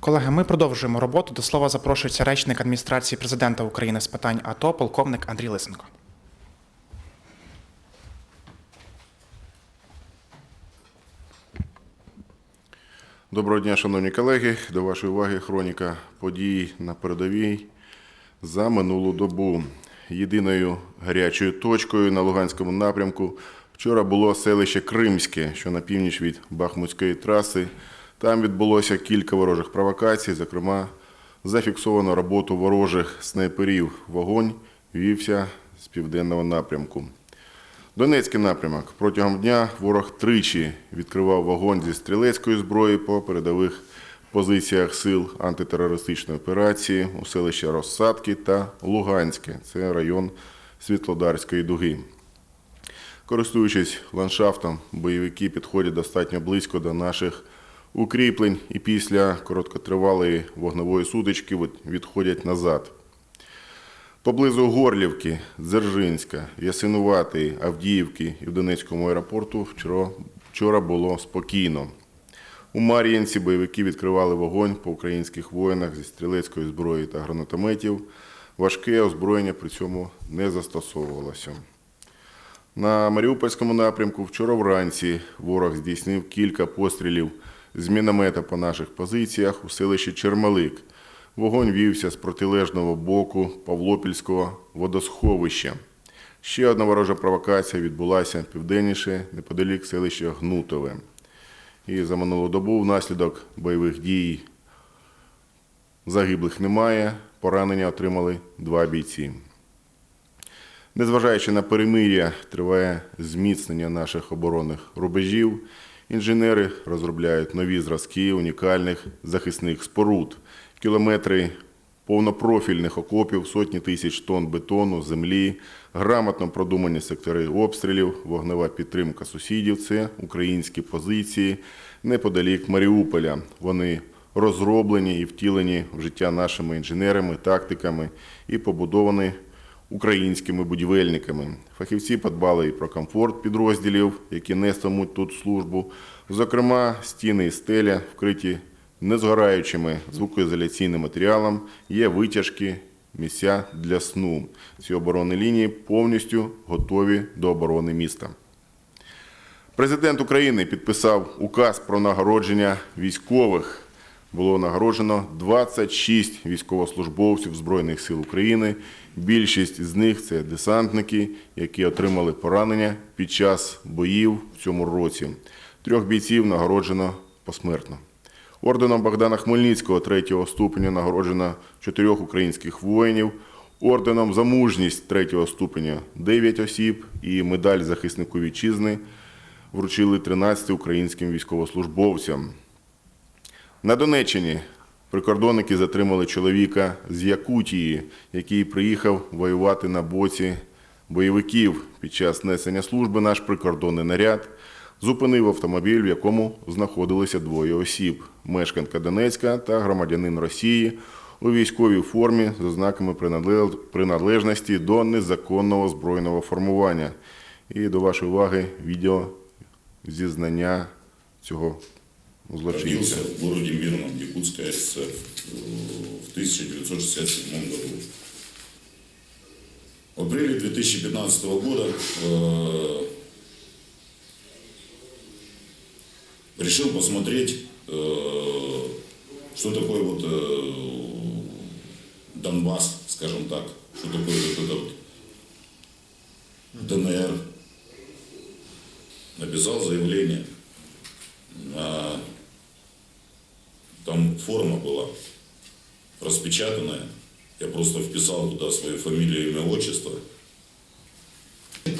Колеги, ми продовжуємо роботу. До слова запрошується речник адміністрації президента України з питань АТО, полковник Андрій Лисенко. Доброго дня, шановні колеги. До вашої уваги хроніка подій на передовій за минулу добу. Єдиною гарячою точкою на Луганському напрямку вчора було селище Кримське, що на північ від Бахмутської траси. Там відбулося кілька ворожих провокацій, зокрема, зафіксовано роботу ворожих снайперів. Вогонь вівся з південного напрямку. Донецький напрямок. Протягом дня ворог тричі відкривав вогонь зі стрілецької зброї по передових позиціях сил антитерористичної операції у селищі Розсадки та Луганське. Це район Світлодарської дуги. Користуючись ландшафтом, бойовики підходять достатньо близько до наших укріплень і після короткотривалої вогневої сутички відходять назад. Поблизу Горлівки, Дзержинська, Ясинуватої, Авдіївки і в Донецькому аеропорту вчора, вчора було спокійно. У Мар'їнці бойовики відкривали вогонь по українських воїнах зі стрілецької зброї та гранатометів. Важке озброєння при цьому не застосовувалося. На Маріупольському напрямку вчора вранці ворог здійснив кілька пострілів з міномета по наших позиціях у селищі Чермалик. Вогонь вівся з протилежного боку Павлопільського водосховища. Ще одна ворожа провокація відбулася південніше, неподалік селища Гнутове. І за минулу добу внаслідок бойових дій загиблих немає, поранення отримали два бійці. Незважаючи на перемир'я, триває зміцнення наших оборонних рубежів. Інженери розробляють нові зразки унікальних захисних споруд, кілометри повнопрофільних окопів, сотні тисяч тонн бетону, землі, грамотно продумані сектори обстрілів, вогнева підтримка сусідів це українські позиції. Неподалік Маріуполя. Вони розроблені і втілені в життя нашими інженерами, тактиками і побудовані українськими будівельниками. Фахівці подбали і про комфорт підрозділів, які нестимуть тут службу. Зокрема, стіни і стеля вкриті незгораючими звукоізоляційним матеріалом, є витяжки, місця для сну. Ці оборонні лінії повністю готові до оборони міста. Президент України підписав указ про нагородження військових. Було нагороджено 26 військовослужбовців Збройних сил України. Більшість з них це десантники, які отримали поранення під час боїв в цьому році. Трьох бійців нагороджено посмертно. Орденом Богдана Хмельницького третього ступеня нагороджено чотирьох українських воїнів. Орденом за мужність третього ступеня 9 осіб і медаль захиснику вітчизни вручили 13 українським військовослужбовцям. На Донеччині прикордонники затримали чоловіка з Якутії, який приїхав воювати на боці бойовиків. Під час несення служби наш прикордонний наряд зупинив автомобіль, в якому знаходилися двоє осіб: мешканка Донецька та громадянин Росії у військовій формі з ознаками приналежності до незаконного збройного формування. І до вашої уваги відео зізнання цього злочинця. Родился в городе Мирном, Якутская ССР, э, в 1967 году. В апреле 2015 года э, решил посмотреть, э, что такое вот э, Донбасс, скажем так, что такое вот это вот ДНР. Написал заявление на там форма была распечатанная. Я просто вписал туда свою фамилию, имя, отчество.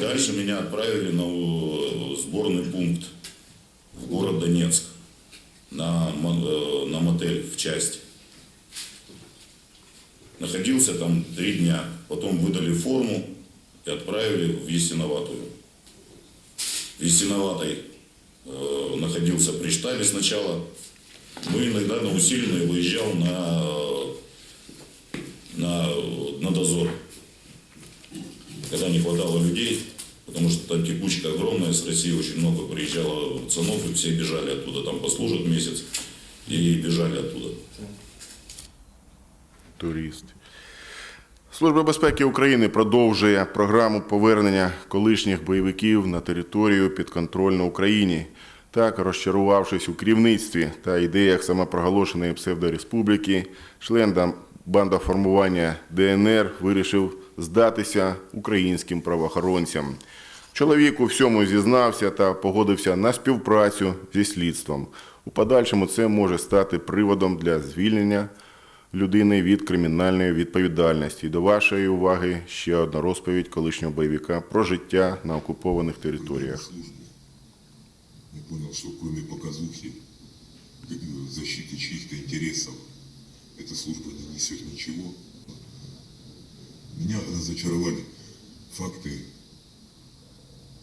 Дальше меня отправили на сборный пункт в город Донецк на, э, на мотель в часть. Находился там три дня. Потом выдали форму и отправили в Ясиноватую. В Ясиноватой э, находился при штабе сначала. Ну, иногда на усиленной выезжал на дозор, когда не хватало людей, потому что там текучка огромная, с России очень много приезжало пацанов, и все бежали оттуда, там послужат месяц, и бежали оттуда. турист. Служба безпеки України продовжує програму повернення колишніх бойовиків на територію підконтрольну Україні. Так, розчарувавшись у керівництві та ідеях самопроголошеної псевдореспубліки, член дам- бандоформування ДНР вирішив здатися українським правоохоронцям. Чоловік у всьому зізнався та погодився на співпрацю зі слідством. У подальшому це може стати приводом для звільнення людини від кримінальної відповідальності. До вашої уваги ще одна розповідь колишнього бойовика про життя на окупованих територіях. Я понял, что кроме показухи, э, защиты чьих-то интересов, эта служба не несет ничего. Меня разочаровали факты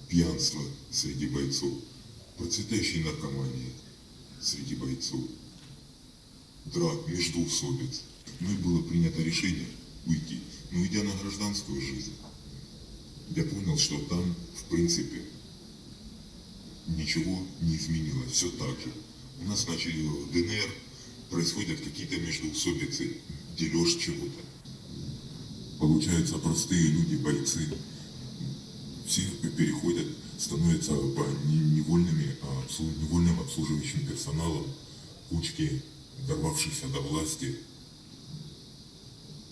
пьянства среди бойцов, процветающей наркомании среди бойцов, драк, междоусобиц. Ну и было принято решение уйти. Но идя на гражданскую жизнь, я понял, что там, в принципе, ничего не изменилось, все так же. У нас начали ДНР происходят какие-то междоусобицы, дележ чего-то. Получается, простые люди, бойцы, все переходят, становятся невольными, а невольным обслуживающим персоналом, кучки дорвавшихся до власти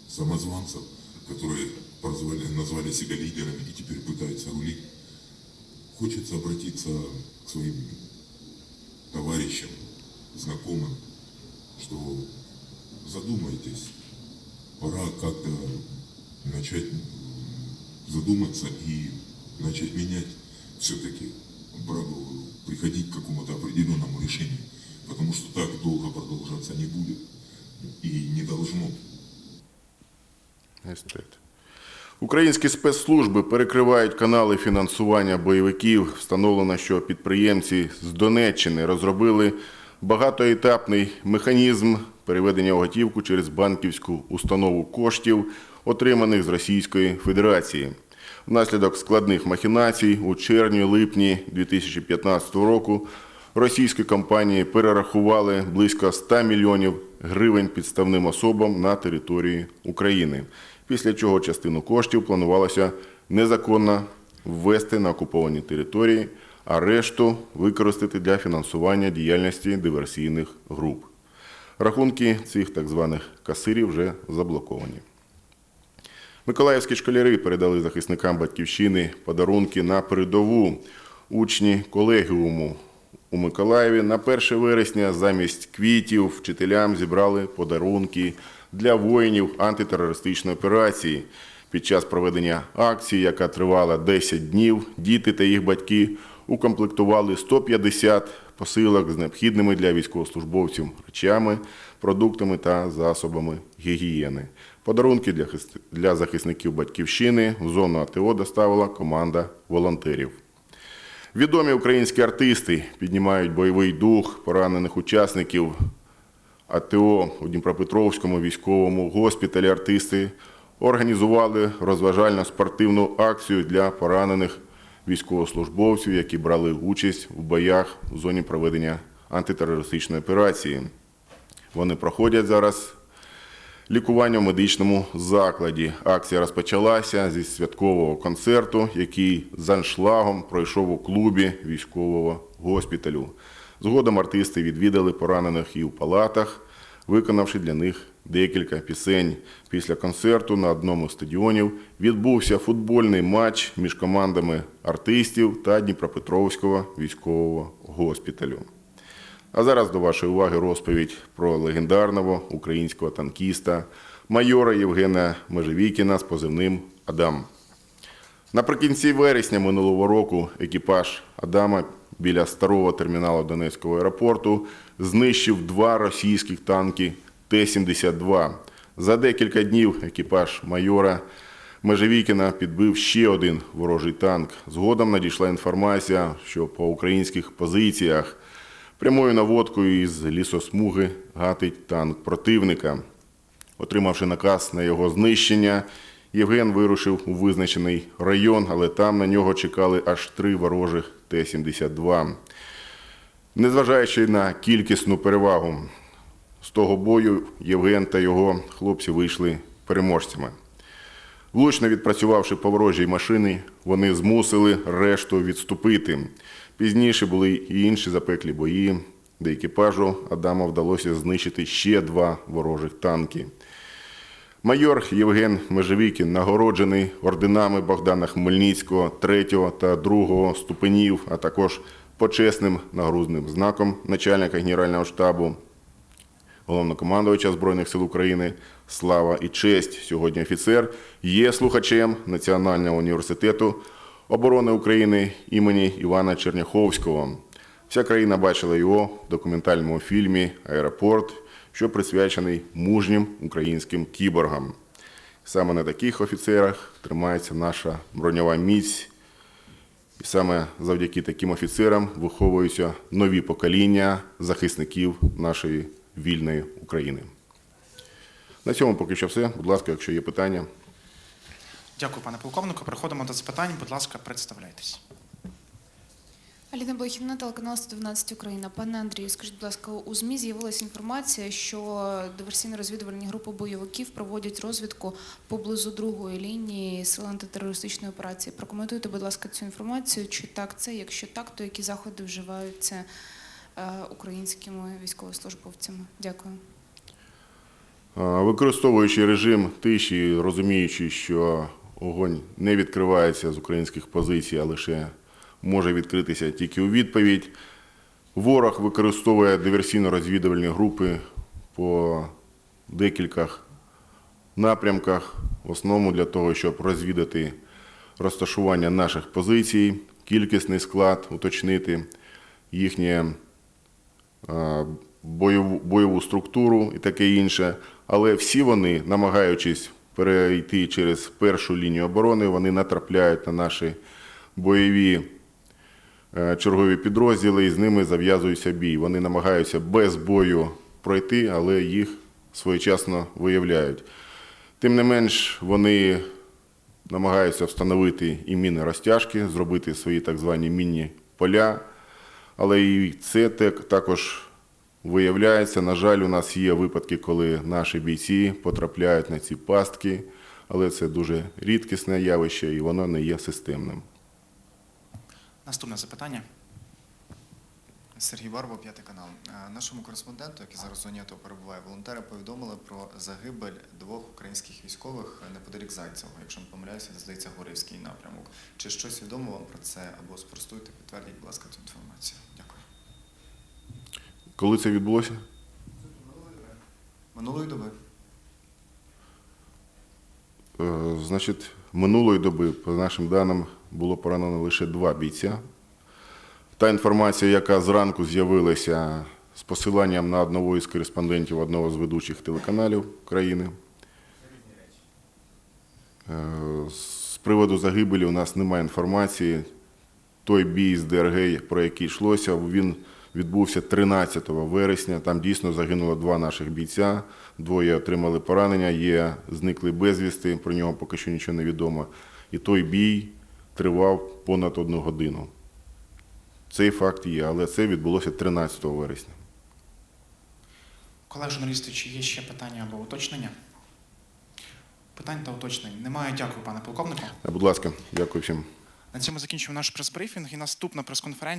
самозванцев, которые прозвали, назвали себя лидерами и теперь пытаются рулить. Хочется обратиться к своим товарищам, знакомым, что задумайтесь, пора как-то начать задуматься и начать менять все-таки, приходить к какому-то определенному решению, потому что так долго продолжаться не будет и не должно. Українські спецслужби перекривають канали фінансування бойовиків. Встановлено, що підприємці з Донеччини розробили багатоетапний механізм переведення у готівку через банківську установу коштів, отриманих з Російської Федерації. Внаслідок складних махінацій у червні-липні 2015 року російські компанії перерахували близько 100 мільйонів гривень підставним особам на території України, після чого частину коштів планувалося незаконно ввести на окуповані території, а решту використати для фінансування діяльності диверсійних груп. Рахунки цих так званих касирів вже заблоковані. Миколаївські школярі передали захисникам батьківщини подарунки на передову. Учні колегіуму у Миколаєві на 1 вересня замість квітів вчителям зібрали подарунки для воїнів антитерористичної операції. Під час проведення акції, яка тривала 10 днів, діти та їх батьки укомплектували 150 посилок з необхідними для військовослужбовців речами, продуктами та засобами гігієни. Подарунки для хис- для захисників батьківщини в зону АТО доставила команда волонтерів. Відомі українські артисти піднімають бойовий дух поранених учасників АТО у Дніпропетровському військовому госпіталі. Артисти організували розважально-спортивну акцію для поранених військовослужбовців, які брали участь в боях в зоні проведення антитерористичної операції. Вони проходять зараз лікування в медичному закладі. Акція розпочалася зі святкового концерту, який з аншлагом пройшов у клубі військового госпіталю. Згодом артисти відвідали поранених і в палатах, виконавши для них декілька пісень. Після концерту на одному з стадіонів відбувся футбольний матч між командами артистів та Дніпропетровського військового госпіталю. А зараз до вашої уваги розповідь про легендарного українського танкіста, майора Євгена Межевікіна з позивним Адам. Наприкінці вересня минулого року екіпаж Адама біля старого терміналу Донецького аеропорту знищив два російських танки Т-72. За декілька днів екіпаж майора Межевікіна підбив ще один ворожий танк. Згодом надійшла інформація, що по українських позиціях прямою наводкою із лісосмуги гатить танк противника. Отримавши наказ на його знищення, Євген вирушив у визначений район, але там на нього чекали аж три ворожих Т-72. Незважаючи на кількісну перевагу з того бою, Євген та його хлопці вийшли переможцями. Влучно відпрацювавши по ворожій машині, вони змусили решту відступити. Пізніше були і інші запеклі бої, де екіпажу Адама вдалося знищити ще два ворожих танки. Майор Євген Межевікін нагороджений орденами Богдана Хмельницького 3 та 2 ступенів, а також почесним нагрузним знаком начальника Генерального штабу головнокомандувача Збройних сил України Слава і честь. Сьогодні офіцер є слухачем Національного університету оборони України імені Івана Черняховського. Вся країна бачила його в документальному фільмі Аеропорт, що присвячений мужнім українським кіборгам. Саме на таких офіцерах тримається наша броньова міць. І саме завдяки таким офіцерам виховуються нові покоління захисників нашої вільної України. На цьому поки що все. Будь ласка, якщо є питання. Дякую, пане полковнику. Переходимо до запитань. Будь ласка, представляйтесь. Аліна Блохіна, телеканал 112 Україна. Пане Андрію, скажіть, будь ласка, у ЗМІ з'явилася інформація, що диверсійно-розвідувальні групи бойовиків проводять розвідку поблизу другої лінії сил антитерористичної операції. Прокоментуйте, будь ласка, цю інформацію. Чи так це? Якщо так, то які заходи вживаються українськими військовослужбовцями? Дякую. Використовуючи режим тиші, розуміючи, що огонь не відкривається з українських позицій, а лише може відкритися тільки у відповідь, ворог використовує диверсійно-розвідувальні групи по декількох напрямках, в основному для того, щоб розвідати розташування наших позицій, кількісний склад, уточнити їхнє е, бойову, бойову структуру і таке інше. Але всі вони, намагаючись перейти через першу лінію оборони, вони натрапляють на наші бойові е, чергові підрозділи і з ними зав'язується бій. Вони намагаються без бою пройти, але їх своєчасно виявляють. Тим не менш, вони намагаються встановити і міни розтяжки, зробити свої так звані мінні поля. Але і це так- також виявляється. На жаль, у нас є випадки, коли наші бійці потрапляють на ці пастки, але це дуже рідкісне явище і воно не є системним. Наступне запитання. Сергій Барбо, п'ятий канал. Е, Нашому кореспонденту, який зараз у зоні перебуває, волонтери повідомили про загибель двох українських військових неподалік Зайцевого, якщо не помиляюся, здається Горивський напрямок. Чи щось відомо вам про це або спростуйте, підтвердіть, будь ласка, цю інформацію. Коли це відбулося? Минулої доби. Е, Значить, минулої доби, по нашим даним, було поранено лише два бійця. Та інформація, яка зранку з'явилася з посиланням на одного із кореспондентів одного з ведучих телеканалів країни. Е, З приводу загибелі у нас немає інформації. Той бій з ДРГ, про який йшлося, він відбувся 13 вересня. Там дійсно загинуло два наших бійця, двоє отримали поранення, є зниклий безвісти, про нього поки що нічого не відомо. І той бій тривав понад одну годину. Цей факт є, але це відбулося 13 вересня. Колеги журналісти, чи є ще питання або уточнення? Питань та уточнень немає. Дякую, пане полковнику. Будь ласка, дякую всім. На цьому закінчуємо наш прес-брифінг і наступна прес-конференція.